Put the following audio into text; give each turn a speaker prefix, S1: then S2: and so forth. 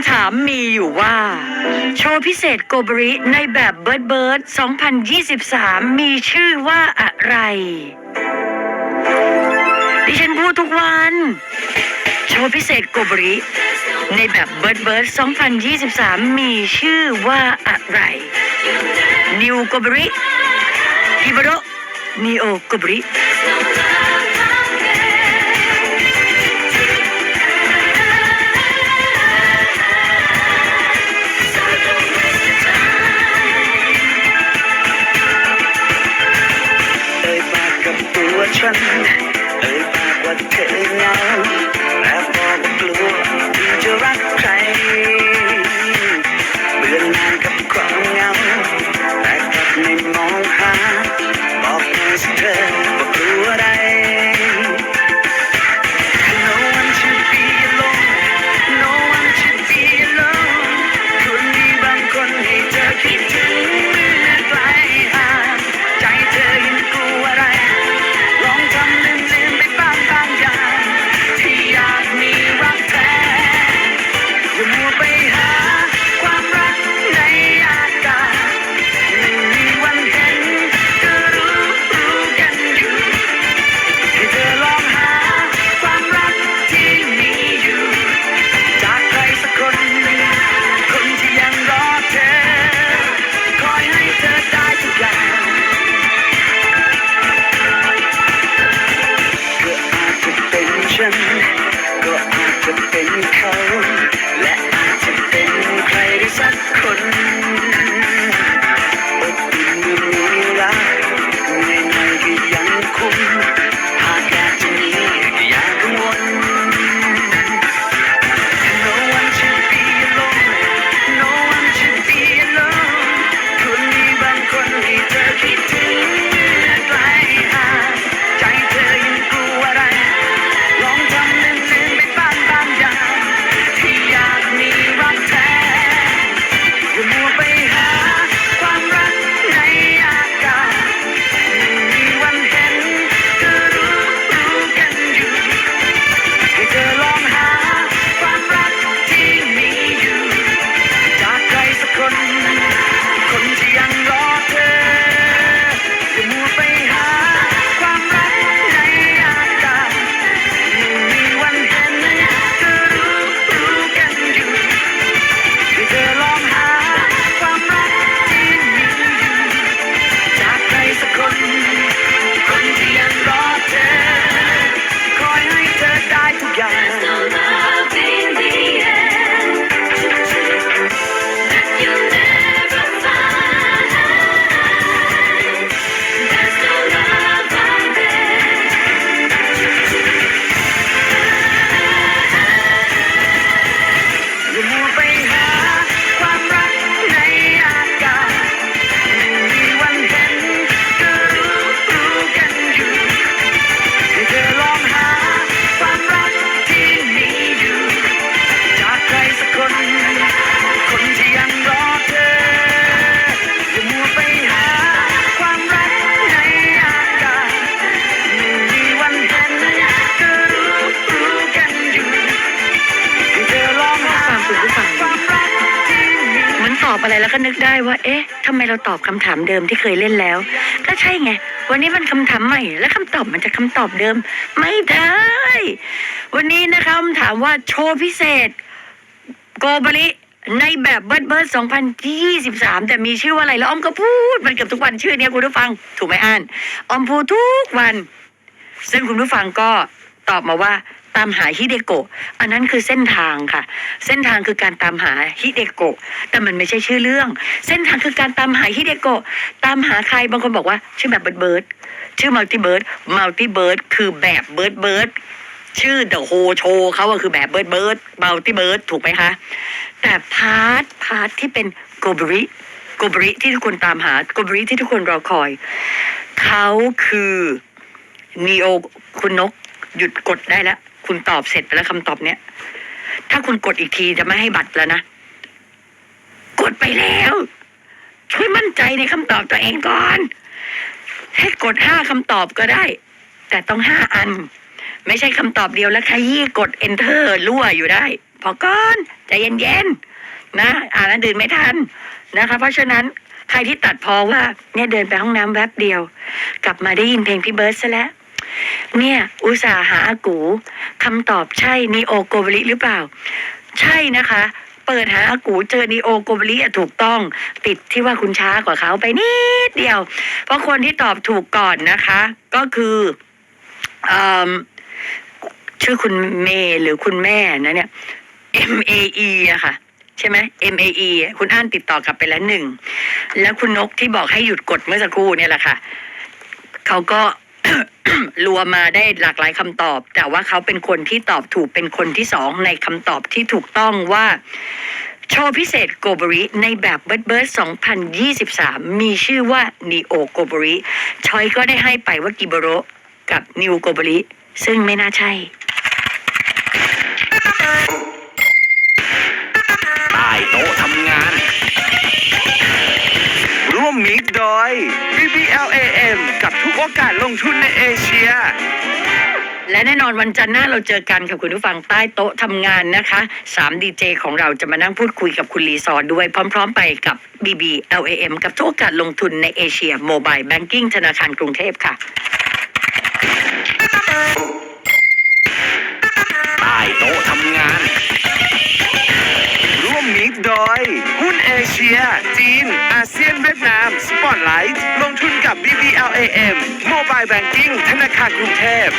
S1: ำถามมีอยู่ว่า โชว์พิเศษโกบริในแบบเบิร์ดเบิร์ด2023 มีชื่อว่าอะไร ดิฉันพูดทุกวัน โชว์พิเศษโกบริในแบบเบิร์ดเบิร์ด2023 มีชื่อว่าอะไร นิวโกบริฮิบโรนิโอโกบริ
S2: ตัวฉันเมีบาง อน
S1: ตอบอะไรแล้วก็นึกได้ว่า เอ๊ะทำไมเราตอบคำถามเดิมที่เคยเล่นแล้ว ก็ใช่ไง วันนี้มันคำถามใหม่ และคำตอบมันจะคำตอบเดิม ไม่ได้ วันนี้นะคะคำถามว่าโชว์พิเศษ โกบริในแบบเบิร์ดเบิร์ด2023แต่มีชื่อว่าอะไร แล้วอ้อมก็พูด มันเกือบทุกวันชื่อเนี้ยคุณผู้ฟัง ถูกไหมอ่านอ้อมพูดทุกวัน ซึ่งคุณผู้ฟังก็ตอบมาว่า ตามหาฮิเดโกะ อันนั้นคือเส้นทางค่ะ เส้นทางคือการตามหาฮิเดโกะ แต่มันไม่ใช่ชื่อเรื่อง เส้นทางคือการตามหาฮิเดโกะ ตามหาใคร บางคนบอกว่า ชื่อแบบเบิร์ดเบิร์ด ชื่อมัลติเบิร์ด มัลติเบิร์ดคือแบบเบิร์ดเบิร์ด ชื่อเดอะโฮโชเขาอะคือแบบเบิร์ดเบิร์ด มัลติเบิร์ด ถูกไหมคะ แต่พาร์ทพาร์ทที่เป็นโกบริ โกบริที่ทุกคนตามหา โกบริที่ทุกคนรอคอย เขาคือนีโอคุณนกหยุดกดได้แล้ว คุณตอบเสร็จไปแล้วคำตอบเนี้ยถ้าคุณกดอีกทีจะไม่ให้บัตรแล้วนะ กดไปแล้ว ช่วยมั่นใจในคำตอบตัวเองก่อน ให้กดห้าคำตอบก็ได้ แต่ต้องห้าอัน ไม่ใช่คำตอบเดียวแล้วขยี้กด enter รั่วอยู่ได้ พอก่อนใจเย็นๆนะ อ่านหนังสือไม่ทันนะคะ เพราะฉะนั้นใครที่ตัดพอว่าเนี่ยเดินไปห้องน้ำแวบเดียว กลับมาได้ยินเพลงพี่เบิร์ดซะแล้ว เนี่ย อุตส่าห์หาอากูคำตอบใช่นีโอโกบริหรือเปล่า ใช่นะคะ เปิดหาอากูเจอนีโอโกบริถูกต้อง ติดที่ว่าคุณช้ากว่าเขาไปนิดเดียว เพราะคนที่ตอบถูกก่อนนะคะ ก็คืออชื่อคุณเมย์หรือคุณแม่นะเนี่ย M A E อะค่ะใช่ไหม M A E คุณอ่านติดต่อกลับไปแล้วหนึ่ง แล้วคุณนกที่บอกให้หยุดกดเมื่อสักครู่เนี่ยแหละค่ะ เขาก็ รวมมาได้หลากหลายคำตอบ แต่ว่าเขาเป็นคนที่ตอบถูกเป็นคนที่สองในคำตอบที่ถูกต้องว่า โชว์พิเศษโกบริในแบบเบิร์ดเบิร์ด2023 มีชื่อว่า Neo โกบริชอยก็ได้ให้ไปว่ากิโบโรกับนิวโกบริซึ่งไม่น่าใช่
S3: ใต้โต๊ะทำ
S1: และแน่นอนวันจันทร์หน้าเราเจอกันค่ะคุณผู้ฟังใต้โต๊ะทำงานนะคะ3ดีเจของเราจะมานั่งพูดคุยกับคุณลีซอร์ด้วยพร้อม ๆ ไปกับ BBLAM กับทุกโอกาสลงทุนในเอเชียโมบายแบงกิ้งธนาคารกรุงเทพค่ะ
S3: ใต้โต๊ะทำงาน ร่วมมิกโดย หุ้นเอเชีย จีน อาเซียนเวียดนาม สปอตไลท์ ลงทุนกับ BBLAM Mobile Banking ธนาคารกรุงเทพ